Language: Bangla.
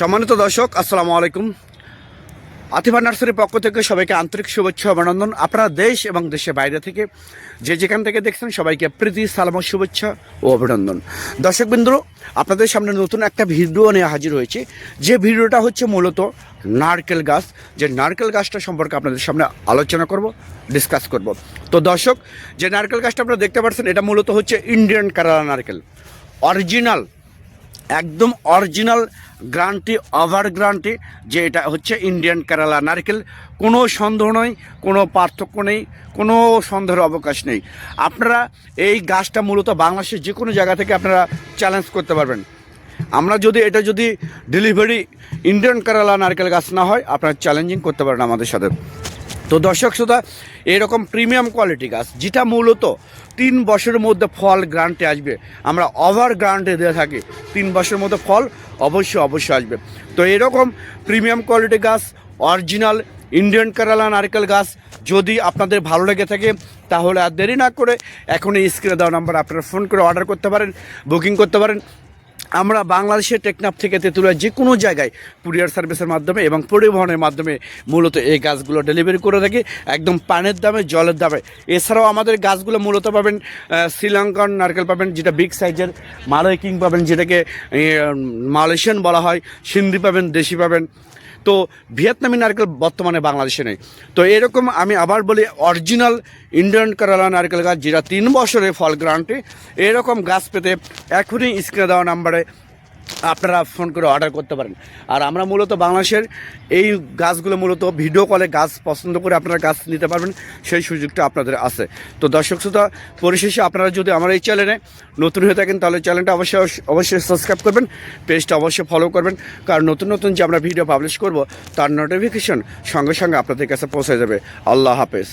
সম্মানিত দর্শক, আসসালামু আলাইকুম। আতিফা নার্সারির পক্ষ থেকে সবাইকে আন্তরিক শুভেচ্ছা অভিনন্দন। আপনারা দেশ এবং দেশের বাইরে থেকে যে যেখান থেকে দেখছেন সবাইকে প্রীতি, সালাম শুভেচ্ছা ও অভিনন্দন। দর্শকবৃন্দ আপনাদের সামনে নতুন একটা ভিডিও নিয়ে হাজির হয়েছে। যে ভিডিওটা হচ্ছে মূলত নারকেল গাছ। যে নারকেল গাছটা সম্পর্কে আপনাদের সামনে আলোচনা করব ডিসকাস করব। তো দর্শক, যে নারকেল গাছটা আপনারা দেখতে পাচ্ছেন, এটা মূলত হচ্ছে ইন্ডিয়ান কেরালা নারকেল। অরিজিনাল একদম অরিজিনাল গ্রান্টি, ওভার গ্রান্টি, যে এটা হচ্ছে ইন্ডিয়ান কেরালা নারকেল। কোনো সন্দেহ নয় কোনো পার্থক্য নেই, কোনো সন্দেহের অবকাশ নেই। আপনারা এই গাছটা মূলত বাংলাদেশের যে কোনো জায়গা থেকে আপনারা চ্যালেঞ্জ করতে পারবেন। আমরা যদি, এটা যদি ডেলিভারি ইন্ডিয়ান কেরালা নারকেল গাছ না হয়, আপনারা চ্যালেঞ্জিং করতে পারেন আমাদের সাথে। তো দর্শক শ্রোতা, এরকম প্রিমিয়াম কোয়ালিটি গাছ, যেটা মূলত তিন বছরের মধ্যে ফল গ্রান্টে আসবে, আমরা ওভার গ্রান্টে দিয়ে থাকি, তিন বছরের মধ্যে ফল অবশ্যই অবশ্যই আসবে। তো এরকম প্রিমিয়াম কোয়ালিটি গাছ অরিজিনাল ইন্ডিয়ান কেরালা নারকেল গাছ, যদি আপনাদের ভালো লেগে থাকে, তাহলে আর দেরি না করে এখনই স্ক্রিনে দেওয়া নাম্বার আপনারা ফোন করে অর্ডার করতে পারেন বুকিং করতে পারেন আমরা বাংলাদেশের টেকনাফ থেকে তেঁতুলিয়া যে কোনো জায়গায় কুরিয়ার সার্ভিসের মাধ্যমে এবং পরিবহনের মাধ্যমে মূলত এই গাছগুলো ডেলিভারি করে থাকি, একদম পানের দামে, জলের দামে। এছাড়াও আমাদের গাছগুলো মূলত পাবেন শ্রীলঙ্কান নারকেল পাবেন, যেটা বিগ সাইজের মালয় কিং পাবেন, যেটাকে মালয়েশিয়ান বলা হয়, সিন্ধি পাবেন, দেশি পাবেন। তো ভিয়েতনামি নারকেল বর্তমানে বাংলাদেশে নেই। তো এরকম আমি আবার বলি, অরিজিনাল ইন্ডিয়ান কেরালা নারকেল গাছ যেটা তিন বছরে ফল গ্রান্টে এরকম গাছ পেতে এখনই স্ক্রিনে দেওয়া নাম্বারে আপনারা ফোন করে অর্ডার করতে পারেন। আর আমরা মূলত বাংলাদেশের এই গাছগুলো মূলত ভিডিও কলে গাছ পছন্দ করে আপনারা গাছ নিতে পারবেন, সেই সুযোগটা আপনাদের আছে। তো দর্শক শ্রোতা, পরিশেষে আপনারা যদি আমার এই চ্যানেলে নতুন হয়ে থাকেন, তাহলে চ্যানেলটা অবশ্যই অবশ্যই সাবস্ক্রাইব করবেন পেজটা অবশ্যই ফলো করবেন, কারণ নতুন নতুন যে আমরা ভিডিও পাবলিশ করব, তার নোটিফিকেশন সঙ্গে সঙ্গে আপনাদের কাছে পৌঁছে যাবে। আল্লাহ হাফেজ।